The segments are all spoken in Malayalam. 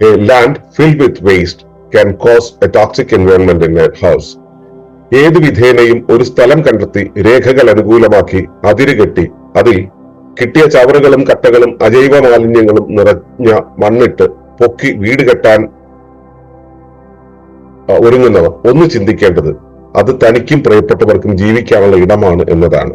A land filled with waste can cause a toxic environment in a house. ഏത് വിധേനയും ഒരു സ്ഥലം കണ്ടെത്തി രേഖകൾ അനുകൂലമാക്കി അതിരുകെട്ടി അതിൽ കിട്ടിയ ചവറുകളും കട്ടകളും അജൈവ മാലിന്യങ്ങളും നിറഞ്ഞ മണ്ണിട്ട് പൊക്കി വീട് കെട്ടാൻ ഒരുങ്ങുന്നവർ ഒന്ന് ചിന്തിക്കേണ്ടത് അത് തനിക്കും പ്രിയപ്പെട്ടവർക്കും ജീവിക്കാനുള്ള ഇടമാണ് എന്നതാണ്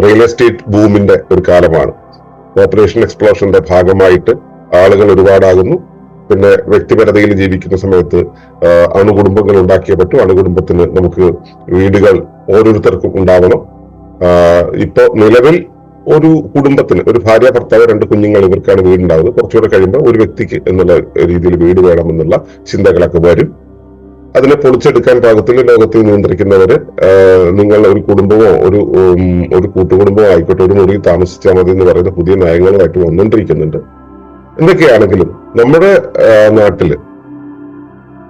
റിയൽ എസ്റ്റേറ്റ് ബൂമിന്റെ ഒരു കാലമാണ്. ഓപ്പറേഷൻ എക്സ്പ്ലോഷന്റെ ഭാഗമായിട്ട് ആളുകൾ ഒരുപാടാകുന്നു. പിന്നെ വ്യക്തിപരതയിൽ ജീവിക്കുന്ന സമയത്ത് അണുകുടുംബങ്ങൾ ഉണ്ടാക്കിയേ പറ്റൂ. അണുകുടുംബത്തിന് നമുക്ക് വീടുകൾ ഓരോരുത്തർക്കും ഉണ്ടാവണം. ഇപ്പോ നിലവിൽ ഒരു കുടുംബത്തിന് ഒരു ഭാര്യ ഭർത്താവ് രണ്ട് കുഞ്ഞുങ്ങൾ ഇവർക്കാണ് വീടുണ്ടാവുന്നത്. കുറച്ചുകൂടെ കഴിയുമ്പോൾ ഒരു വ്യക്തിക്ക് എന്നുള്ള രീതിയിൽ വീട് വേണമെന്നുള്ള ചിന്തകളൊക്കെ വരും. അതിനെ പൊളിച്ചെടുക്കാൻ പാകത്തിൽ ലോകത്തെ നിയന്ത്രിക്കുന്നവര് നിങ്ങൾ ഒരു കുടുംബമോ ഒരു ഒരു കൂട്ടുകുടുംബമോ ആയിക്കോട്ടെ ഒരു മുറി താമസിച്ചാൽ മതി എന്ന് പറയുന്ന പുതിയ നയങ്ങളുമായിട്ട് വന്നുകൊണ്ടിരിക്കുന്നുണ്ട്. എന്തൊക്കെയാണെങ്കിലും നമ്മുടെ നാട്ടിൽ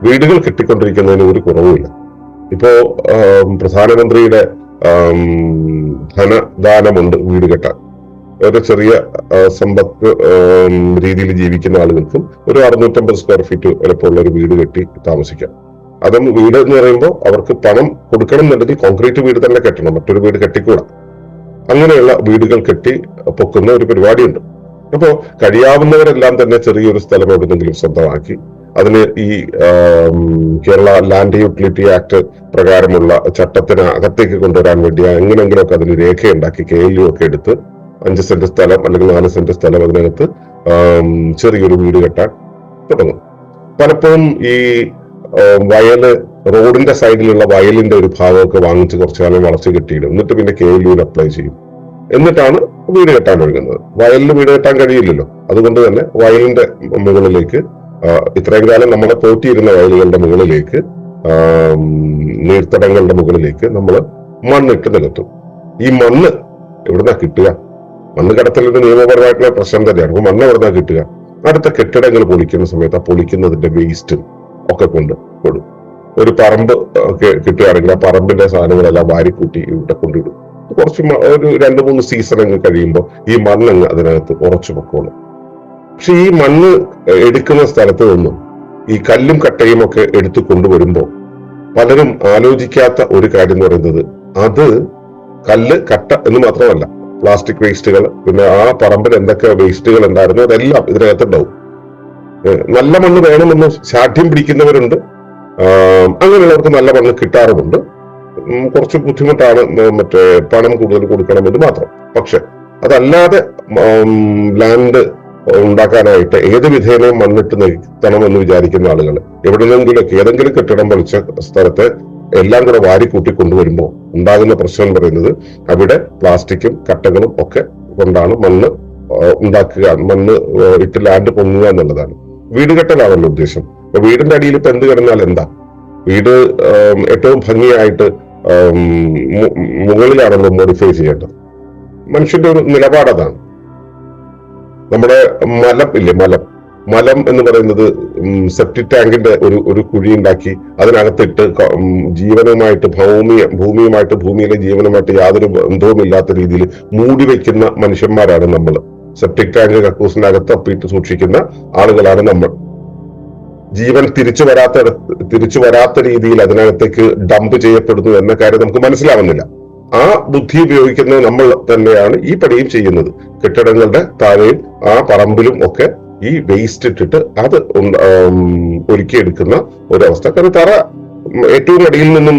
വീടുകൾ കെട്ടിക്കൊണ്ടിരിക്കുന്നതിന് ഒരു കുറവുമില്ല. ഇപ്പോ പ്രധാനമന്ത്രിയുടെ ധനദാനമുണ്ട് വീട് കെട്ടാൻ. ഒരു ചെറിയ സമ്പത്ത് രീതിയിൽ ജീവിക്കുന്ന ആളുകൾക്കും ഒരു അറുന്നൂറ്റമ്പത് സ്ക്വയർ ഫീറ്റ് വലുപ്പമുള്ള ഒരു വീട് കെട്ടി താമസിക്കാം. അതും വീട് എന്ന് പറയുമ്പോൾ അവർക്ക് പണം കൊടുക്കണം എന്നുണ്ടെങ്കിൽ കോൺക്രീറ്റ് വീട് തന്നെ കെട്ടണം. മറ്റൊരു വീട് കെട്ടിക്കൂടാ. അങ്ങനെയുള്ള വീടുകൾ കെട്ടി പൊക്കുന്ന ഒരു പരിപാടിയുണ്ട്. അപ്പോൾ കഴിയാവുന്നവരെല്ലാം തന്നെ ചെറിയൊരു സ്ഥലം എവിടെന്നെങ്കിലും സ്വന്തമാക്കി. അതിന് ഈ കേരള ലാൻഡ് യൂട്ടിലിറ്റി ആക്ട് പ്രകാരമുള്ള ചട്ടത്തിന് അകത്തേക്ക് കൊണ്ടുവരാൻ വേണ്ടി എങ്ങനെയെങ്കിലുമൊക്കെ അതിന് രേഖയുണ്ടാക്കി കെ എൽ യു ഒക്കെ എടുത്ത് അഞ്ച് സെന്റ് സ്ഥലം അല്ലെങ്കിൽ നാല് സെന്റ് സ്ഥലം അതിനകത്ത് ചെറിയൊരു വീട് കെട്ടാൻ തുടങ്ങും. പലപ്പോഴും ഈ ആ, വയൽ റോഡിന്റെ സൈഡിലുള്ള വയലിന്റെ ഒരു ഭാഗമൊക്കെ വാങ്ങിച്ച് കുറച്ചു കാലം വളച്ച് കെട്ടിയിടും. എന്നിട്ട് പിന്നെ കെ എൽ അപ്ലൈ ചെയ്യും. എന്നിട്ടാണ് വീട് കെട്ടാൻ ഒഴുകുന്നത് വയലിൽ വീട് കെട്ടാൻ കഴിയില്ലല്ലോ. അതുകൊണ്ട് തന്നെ വയലിന്റെ മുകളിലേക്ക് ഇത്രയും കാലം നമ്മളെ പോറ്റിയിരുന്ന വയലുകളുടെ മുകളിലേക്ക് നീർത്തടങ്ങളുടെ മുകളിലേക്ക് നമ്മൾ മണ്ണിട്ട് നികത്തും. ഈ മണ്ണ് എവിടുന്നാ കിട്ടുക? മണ്ണ് കടത്തലൊരു നിയമപരമായിട്ടുള്ള പ്രശ്നം തന്നെയാണ്. അപ്പൊ മണ്ണ് എവിടുന്നാ കിട്ടുക? അടുത്ത കെട്ടിടങ്ങൾ പൊളിക്കുന്ന സമയത്ത് ആ പൊളിക്കുന്നതിന്റെ വേസ്റ്റും ഒക്കെ കൊണ്ട് കൊടുക്കും ഒരു പറമ്പ് ഒക്കെ കിട്ടുകയാണെങ്കിൽ ആ പറമ്പിന്റെ സാധനങ്ങളെല്ലാം വാരിക്കൂട്ടി ഇവിടെ കൊണ്ടിടും. കുറച്ച് ഒരു രണ്ട് മൂന്ന് സീസൺ അങ്ങ് കഴിയുമ്പോൾ ഈ മണ്ണങ്ങ് അതിനകത്ത് ഉറച്ചു പൊക്കോളും പക്ഷെ ഈ മണ്ണ് എടുക്കുന്ന സ്ഥലത്ത് നിന്നും ഈ കല്ലും കട്ടയും ഒക്കെ എടുത്തു കൊണ്ടുവരുമ്പോൾ പലരും ആലോചിക്കാത്ത ഒരു കാര്യം എന്ന് പറയുന്നത് അത് കല്ല് കട്ട എന്ന് മാത്രമല്ല പ്ലാസ്റ്റിക് വേസ്റ്റുകൾ പിന്നെ ആ പറമ്പിൽ എന്തൊക്കെ വേസ്റ്റുകൾ ഉണ്ടായിരുന്നു അതെല്ലാം ഇതിനകത്ത് ഉണ്ടാവും ഏഹ് നല്ല മണ്ണ് വേണമെന്ന് ശാഠ്യം പിടിക്കുന്നവരുണ്ട്. അങ്ങനെയുള്ളവർക്ക് നല്ല മണ്ണ് കിട്ടാറുമുണ്ട്. കുറച്ച് ബുദ്ധിമുട്ടാണ് മറ്റേ പണം കൂടുതൽ കൊടുക്കണമെന്ന് മാത്രം. പക്ഷെ അതല്ലാതെ ലാൻഡ് ഉണ്ടാക്കാനായിട്ട് ഏത് വിധേനയും മണ്ണിട്ട് നിർത്തണമെന്ന് വിചാരിക്കുന്ന ആളുകൾ എവിടെയെങ്കിലൊക്കെ ഏതെങ്കിലും കെട്ടിടം പൊളിച്ച സ്ഥലത്ത് എല്ലാം കൂടെ വാരിക്കൂട്ടി കൊണ്ടുവരുമ്പോൾ ഉണ്ടാകുന്ന പ്രശ്നം എന്ന് പറയുന്നത് അവിടെ പ്ലാസ്റ്റിക്കും കട്ടകളും ഒക്കെ കൊണ്ടാണ് മണ്ണ് ഉണ്ടാക്കുക മണ്ണ് ഇട്ട് ലാൻഡ് പൊങ്ങുക എന്നുള്ളതാണ്. വീട് കെട്ടലാണല്ലോ ഉദ്ദേശം. അപ്പൊ വീടിന്റെ അടിയിൽ ഇപ്പൊ എന്ത് കിടന്നാൽ എന്താ? വീട് ഏറ്റവും ഭംഗിയായിട്ട് മുകളിലാണല്ലോ മോഡിഫൈ ചെയ്യേണ്ടത്. മനുഷ്യന്റെ ഒരു നിലപാട് അതാണ്. നമ്മുടെ മലം ഇല്ലേ മലം. മലം എന്ന് പറയുന്നത് സെപ്റ്റിക് ടാങ്കിന്റെ ഒരു ഒരു കുഴി ഉണ്ടാക്കി അതിനകത്തിട്ട് ജീവനുമായിട്ട് ഭൂമി ഭൂമിയുമായിട്ട് ഭൂമിയിലെ ജീവനുമായിട്ട് യാതൊരു ബന്ധവുമില്ലാത്ത രീതിയിൽ മൂടി വെക്കുന്ന മനുഷ്യന്മാരാണ് നമ്മൾ സെപ്റ്റിക് ടാങ്ക് കക്കൂസിനകത്ത് ഒപ്പിയിട്ട് സൂക്ഷിക്കുന്ന ആളുകളാണ് നമ്മൾ. ജീവൻ തിരിച്ചു വരാത്ത തിരിച്ചു വരാത്ത രീതിയിൽ അതിനകത്തേക്ക് ഡംപ് ചെയ്യപ്പെടുന്നു എന്ന കാര്യം നമുക്ക് മനസ്സിലാവുന്നില്ല. ആ ബുദ്ധി ഉപയോഗിക്കുന്നത് നമ്മൾ തന്നെയാണ് ഈ പണിയും ചെയ്യുന്നത്. കെട്ടിടങ്ങളുടെ താഴെയും ആ പറമ്പിലും ഒക്കെ ഈ വേസ്റ്റ് ഇട്ടിട്ട് അത് ഒരുക്കിയെടുക്കുന്ന ഒരവസ്ഥ. കാരണം തറ ഏറ്റവും അടിയിൽ നിന്നും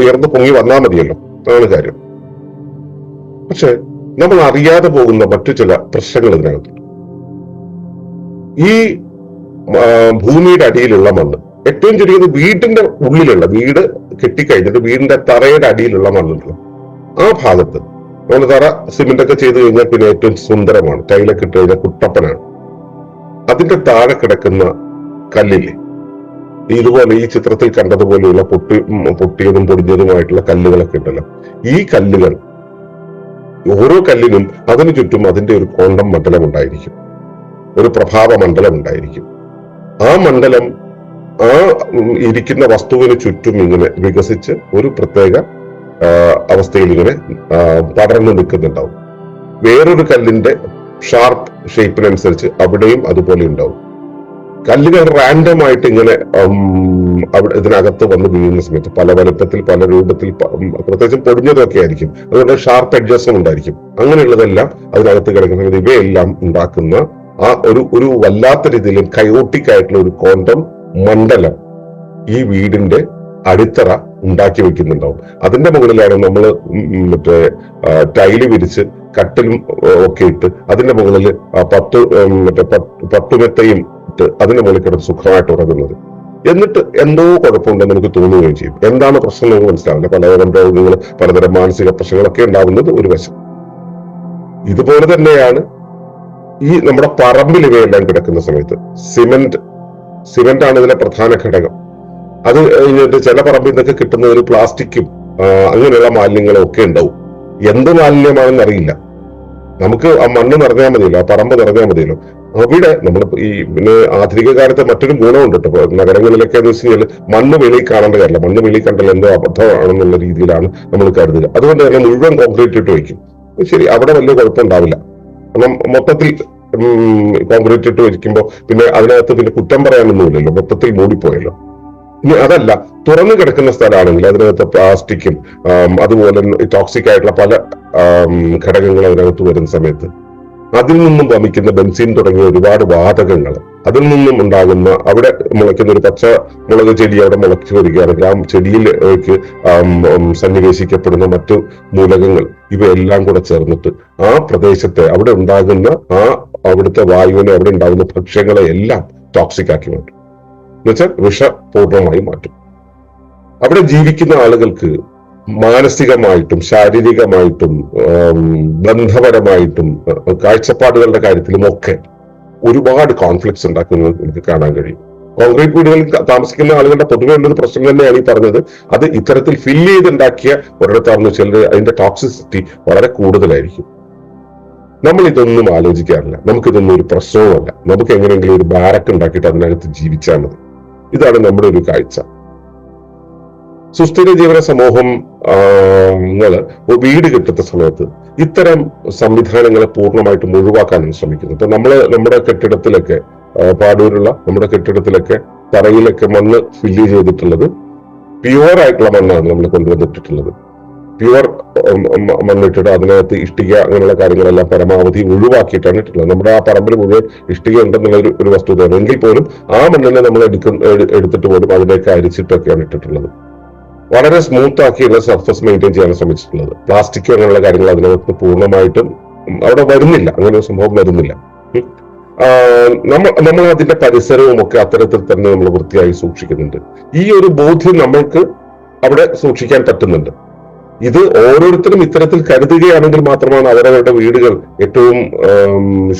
ഉയർന്നു പൊങ്ങി വന്നാൽ മതിയല്ലോ. അതാണ് കാര്യം. പക്ഷെ നമ്മൾ അറിയാതെ പോകുന്ന മറ്റു ചില പ്രശ്നങ്ങൾ ഇതിനകത്ത്. ഈ ഭൂമിയുടെ അടിയിലുള്ള മണ്ണ്. ഏറ്റവും ചുരുങ്ങിയത് വീടിന്റെ ഉള്ളിലുള്ള വീട് കെട്ടിക്കഴിഞ്ഞിട്ട് വീടിന്റെ തറയുടെ അടിയിലുള്ള മണ്ണുണ്ടല്ലോ. ആ ഭാഗത്ത് നമ്മൾ തറ സിമെന്റ് ഒക്കെ ചെയ്ത് കഴിഞ്ഞാൽ പിന്നെ ഏറ്റവും സുന്ദരമാണ്. ടൈലൊക്കെ ഇട്ട് കഴിഞ്ഞാൽ കുട്ടപ്പനാണ്. അതിന്റെ താഴെ കിടക്കുന്ന കല്ലില്ലേ? ഇതുപോലെ ഈ ചിത്രത്തിൽ കണ്ടതുപോലെയുള്ള പൊട്ടി പൊട്ടിയതും പൊടിഞ്ഞതുമായിട്ടുള്ള കല്ലുകളൊക്കെ ഉണ്ടല്ലോ. ഈ കല്ലുകൾ ഓരോ കല്ലിനും അതിനു ചുറ്റും അതിന്റെ ഒരു കോണ്ടം മണ്ഡലം ഉണ്ടായിരിക്കും. ഒരു പ്രഭാവ മണ്ഡലം ഉണ്ടായിരിക്കും. ആ മണ്ഡലം ആ ഇരിക്കുന്ന വസ്തുവിന് ചുറ്റും ഇങ്ങനെ വികസിച്ച് ഒരു പ്രത്യേക അവസ്ഥയിൽ ഇങ്ങനെ പടർന്നു നിൽക്കുന്നുണ്ടാവും. വേറൊരു കല്ലിന്റെ ഷാർപ്പ് ഷേപ്പിനനുസരിച്ച് അവിടെയും അതുപോലെ ഉണ്ടാവും. കല്ലുകൾ റാൻഡം ആയിട്ട് ഇങ്ങനെ അവിടെ ഇതിനകത്ത് വന്ന് വീഴുന്ന സമയത്ത് പല വലുപ്പത്തിൽ പല രൂപത്തിൽ പ്രത്യേകിച്ചും പൊടിഞ്ഞതൊക്കെ ആയിരിക്കും അതുകൊണ്ട് ഷാർപ്പ് അഡ്ജസ്റ്റ് ഉണ്ടായിരിക്കും. അങ്ങനെയുള്ളതെല്ലാം അതിനകത്ത് കിടക്കുന്ന ഇവയെല്ലാം ഉണ്ടാക്കുന്ന ആ ഒരു ഒരു വല്ലാത്ത രീതിയിലും കയോട്ടിക് ആയിട്ടുള്ള ഒരു കോണ്ടം മണ്ഡലം ഈ വീടിന്റെ അടിത്തറ ഉണ്ടാക്കി വെക്കുന്നുണ്ടാവും. അതിന്റെ മുകളിലാണ് നമ്മൾ മറ്റേ ടൈൽ വിരിച്ച് കട്ടിലും ഒക്കെ ഇട്ട് അതിന്റെ മുകളിൽ പത്ത് മറ്റേ പട്ട് പട്ടുമെത്തയും ഇട്ട് അതിന്റെ മുകളിൽ കിടന്ന് സുഖമായിട്ട് ഉറങ്ങുന്നത്. എന്നിട്ട് എന്തോ കുഴപ്പമുണ്ടെന്ന് എനിക്ക് തോന്നുകയും ചെയ്യും. എന്താണ് പ്രശ്നം എന്ന് മനസ്സിലാവില്ല. പലതരം രോഗങ്ങൾ പലതരം മാനസിക പ്രശ്നങ്ങളൊക്കെ ഉണ്ടാവുന്നത് ഒരു വശം. ഇതുപോലെ തന്നെയാണ് ഈ നമ്മുടെ പറമ്പിൽ ഇവയെല്ലാം കിടക്കുന്ന സമയത്ത് സിമന്റ് സിമന്റ് ആണ് ഇതിലെ പ്രധാന ഘടകം. അത് കഴിഞ്ഞിട്ട് ചില പറമ്പിൽ നിന്നൊക്കെ കിട്ടുന്ന ഒരു പ്ലാസ്റ്റിക്കും അങ്ങനെയുള്ള മാലിന്യങ്ങളും ഒക്കെ ഉണ്ടാവും. എന്ത് മാലിന്യമാണെന്ന് അറിയില്ല. നമുക്ക് ആ മണ്ണ് നിറഞ്ഞാൽ മതിയല്ലോ ആ പറമ്പ് നിറഞ്ഞാൽ മതിയല്ലോ. അവിടെ നമ്മൾ ഈ പിന്നെ ആധുനിക കാലത്ത് മറ്റൊരു ഗുണമുണ്ട് കേട്ടോ. നഗരങ്ങളിലൊക്കെ എന്ന് വെച്ച് കഴിഞ്ഞാൽ മണ്ണ് വെളിയിൽ കാണേണ്ട കാര്യമില്ല. മണ്ണ് വെളിയിൽ കണ്ടാൽ എന്തോ അബദ്ധമാണെന്നുള്ള രീതിയിലാണ് നമ്മൾ കരുതുക. അതുകൊണ്ട് തന്നെ മുഴുവൻ കോൺക്രീറ്റ് ഇട്ട് വയ്ക്കും. ശരി അവിടെ വലിയ കുഴപ്പമുണ്ടാവില്ല. കാരണം മൊത്തത്തിൽ കോൺക്രീറ്റ് ഇട്ട് വയ്ക്കുമ്പോൾ പിന്നെ അതിനകത്ത് പിന്നെ കുറ്റം പറയാനൊന്നുമില്ലല്ലോ. മൊത്തത്തിൽ മൂടിപ്പോയല്ലോ. ഇനി അതല്ല തുറന്നു കിടക്കുന്ന സ്ഥലമാണെങ്കിൽ അതിനകത്ത് പ്ലാസ്റ്റിക്കും അതുപോലെ ടോക്സിക് ആയിട്ടുള്ള പല ഘടകങ്ങളും അതിനകത്ത് വരുന്ന സമയത്ത് അതിൽ നിന്നും വമിക്കുന്ന ബെൻസീൻ തുടങ്ങിയ ഒരുപാട് വാതകങ്ങൾ. അതിൽ നിന്നും ഉണ്ടാകുന്ന അവിടെ മുളയ്ക്കുന്ന ഒരു പച്ച മുളക് ചെടി അവിടെ മുളച്ചു വരികയാണെങ്കിൽ ആ ചെടിയിലേക്ക് സന്നിവേശിക്കപ്പെടുന്ന മറ്റു മൂലകങ്ങൾ. ഇവയെല്ലാം കൂടെ ചേർന്നിട്ട് ആ പ്രദേശത്തെ അവിടെ ഉണ്ടാകുന്ന ആ അവിടുത്തെ വായുവിനെ അവിടെ ഉണ്ടാകുന്ന ഭക്ഷ്യങ്ങളെ എല്ലാം ടോക്സിക് ആക്കി മാറ്റും. എന്നുവെച്ചാൽ വിഷപൂർണമായി മാറ്റും. അവിടെ ജീവിക്കുന്ന ആളുകൾക്ക് മാനസികമായിട്ടും ശാരീരികമായിട്ടും ബന്ധപരമായിട്ടും കാഴ്ചപ്പാടുകളുടെ കാര്യത്തിലും ഒക്കെ ഒരുപാട് കോൺഫ്ലിക്ട്സ് ഉണ്ടാക്കുന്നത് നമുക്ക് കാണാൻ കഴിയും. കോൺക്രീറ്റ് വീടുകളിൽ താമസിക്കുന്ന ആളുകളുടെ പൊതുവെ ഉള്ളൊരു പ്രശ്നം തന്നെയാണ് ഈ പറഞ്ഞത്. അത് ഇത്തരത്തിൽ ഫില്ല് ചെയ്തുണ്ടാക്കിയ ഒരിടത്താണെന്ന് വെച്ചാൽ അതിന്റെ ടോക്സിസിറ്റി വളരെ കൂടുതലായിരിക്കും. നമ്മൾ ഇതൊന്നും ആലോചിക്കാറില്ല. നമുക്കിതൊന്നും ഒരു പ്രശ്നവുമല്ല. നമുക്ക് എങ്ങനെയെങ്കിലും ഒരു ബാരക്ക് ഉണ്ടാക്കിയിട്ട് അതിനകത്ത് ജീവിച്ചാൽ മതി. ഇതാണ് നമ്മുടെ ഒരു കാഴ്ച. സുസ്ഥിര ജീവന സമൂഹം വീട് കിട്ടുന്ന സമയത്ത് ഇത്തരം സംവിധാനങ്ങളെ പൂർണമായിട്ടും ഒഴിവാക്കാനാണ് ശ്രമിക്കുന്നത്. ഇപ്പൊ നമ്മൾ നമ്മുടെ കെട്ടിടത്തിലൊക്കെ പാടൂരുള്ള നമ്മുടെ കെട്ടിടത്തിലൊക്കെ തറയിലൊക്കെ മണ്ണ് ഫില്ല് ചെയ്തിട്ടുള്ളത് പ്യുവർ ആയിട്ടുള്ള മണ്ണാണ് നമ്മൾ കൊണ്ടുവന്നിട്ടുള്ളത് പ്യുവർ മണ്ണിട്ടിട്ട് അതിനകത്ത് ഇഷ്ടിക അങ്ങനെയുള്ള കാര്യങ്ങളെല്ലാം പരമാവധി ഒഴിവാക്കിയിട്ടാണ് ഇട്ടുള്ളത് നമ്മുടെ ആ പറമ്പിൽ മുഴുവൻ ഇഷ്ടിക ഉണ്ടെന്നുള്ള ഒരു ഒരു വസ്തുതയാണ്. എങ്കിൽ പോലും ആ മണ്ണിനെ നമ്മൾ എടുക്കുന്ന എടു- എടുത്തിട്ട് പോലും അതിലേക്ക് അരിച്ചിട്ടൊക്കെയാണ് ഇട്ടിട്ടുള്ളത്. വളരെ സ്മൂത്ത് ആക്കിയുള്ള സർഫസ് മെയിന്റെയിൻ ചെയ്യാൻ ശ്രമിച്ചിട്ടുള്ളത്. പ്ലാസ്റ്റിക് അങ്ങനെയുള്ള കാര്യങ്ങൾ അതിനകത്ത് പൂർണമായിട്ടും അവിടെ വരുന്നില്ല. അങ്ങനെ ഒരു സംഭവം വരുന്നില്ല. നമ്മൾ നമ്മൾ അതിന്റെ പരിസരവും ഒക്കെ അത്തരത്തിൽ തന്നെ നമ്മൾ വൃത്തിയായി സൂക്ഷിക്കുന്നുണ്ട്. ഈ ഒരു ബോധ്യം നമ്മൾക്ക് അവിടെ സൂക്ഷിക്കാൻ പറ്റുന്നുണ്ട്. ഇത് ഓരോരുത്തരും ഇത്തരത്തിൽ കരുതുകയാണെങ്കിൽ മാത്രമാണ് അവരവരുടെ വീടുകൾ ഏറ്റവും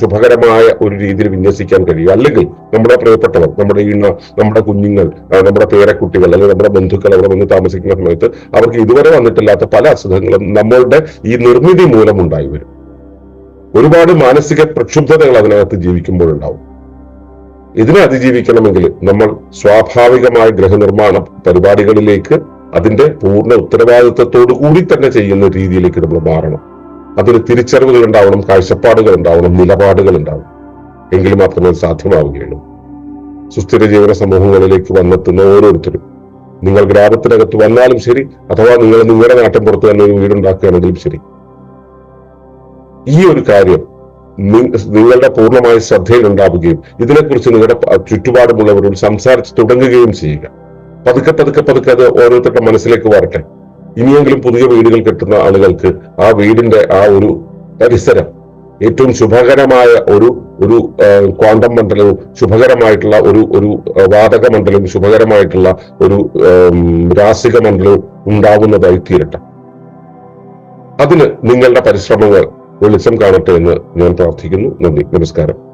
ശുഭകരമായ ഒരു രീതിയിൽ വിന്യസിക്കാൻ കഴിയുക അല്ലെങ്കിൽ നമ്മുടെ പ്രിയപ്പെട്ടവർ നമ്മുടെ ഈ നമ്മുടെ കുഞ്ഞുങ്ങൾ നമ്മുടെ പേരക്കുട്ടികൾ അല്ലെങ്കിൽ നമ്മുടെ ബന്ധുക്കൾ അവിടെ വന്ന് താമസിക്കുന്ന സമയത്ത് അവർക്ക് ഇതുവരെ വന്നിട്ടില്ലാത്ത പല അസുഖങ്ങളും നമ്മളുടെ ഈ നിർമ്മിതി മൂലം ഉണ്ടായി വരും. ഒരുപാട് മാനസിക പ്രക്ഷുബ്ധതകൾ അതിനകത്ത് ജീവിക്കുമ്പോഴുണ്ടാവും. ഇതിനെ അതിജീവിക്കണമെങ്കിൽ നമ്മൾ സ്വാഭാവികമായ ഗൃഹനിർമ്മാണ പരിപാടികളിലേക്ക് അതിന്റെ പൂർണ ഉത്തരവാദിത്വത്തോടു കൂടി തന്നെ ചെയ്യുന്ന രീതിയിലേക്ക് നമ്മൾ മാറണം. അതിന് തിരിച്ചറിവുകൾ ഉണ്ടാവണം കാഴ്ചപ്പാടുകൾ ഉണ്ടാവണം നിലപാടുകൾ ഉണ്ടാവണം. എങ്കിൽ മാത്രമേ സാധ്യമാവുകയുള്ളൂ. സുസ്ഥിര ജീവന സമൂഹങ്ങളിലേക്ക് വന്നെത്തുന്ന ഓരോരുത്തരും. നിങ്ങൾ ഗ്രാമത്തിനകത്ത് വന്നാലും ശരി അഥവാ നിങ്ങൾ നിങ്ങളുടെ നാട്ടിൻ പുറത്ത് തന്നെ ഒരു വീടുണ്ടാക്കുകയാണെങ്കിലും ശരി. ഈ ഒരു കാര്യം നിങ്ങളുടെ പൂർണമായ ശ്രദ്ധയിൽ ഉണ്ടാവുകയും ഇതിനെക്കുറിച്ച് നിങ്ങളുടെ ചുറ്റുപാടുമുള്ളവരോട് സംസാരിച്ച് തുടങ്ങുകയും ചെയ്യുക. പതുക്കെ പതുക്കെ പതുക്കെ അത് ഓരോരുത്തരുടെ മനസ്സിലേക്ക് വരട്ടെ. ഇനിയെങ്കിലും പുതിയ വീടുകൾ കെട്ടുന്ന ആളുകൾക്ക് ആ വീടിന്റെ ആ ഒരു പരിസരം ഏറ്റവും ശുഭകരമായ ഒരു ഒരു ക്വാണ്ടം മണ്ഡലവും ശുഭകരമായിട്ടുള്ള ഒരു ഒരു വാതക മണ്ഡലവും ശുഭകരമായിട്ടുള്ള ഒരു രാസിക മണ്ഡലവും ഉണ്ടാകുന്നതായി തീരട്ടെ. അതിന് നിങ്ങളുടെ പരിശ്രമങ്ങൾ വെളിച്ചം കാണട്ടെ എന്ന് ഞാൻ പ്രാർത്ഥിക്കുന്നു. നന്ദി. നമസ്കാരം.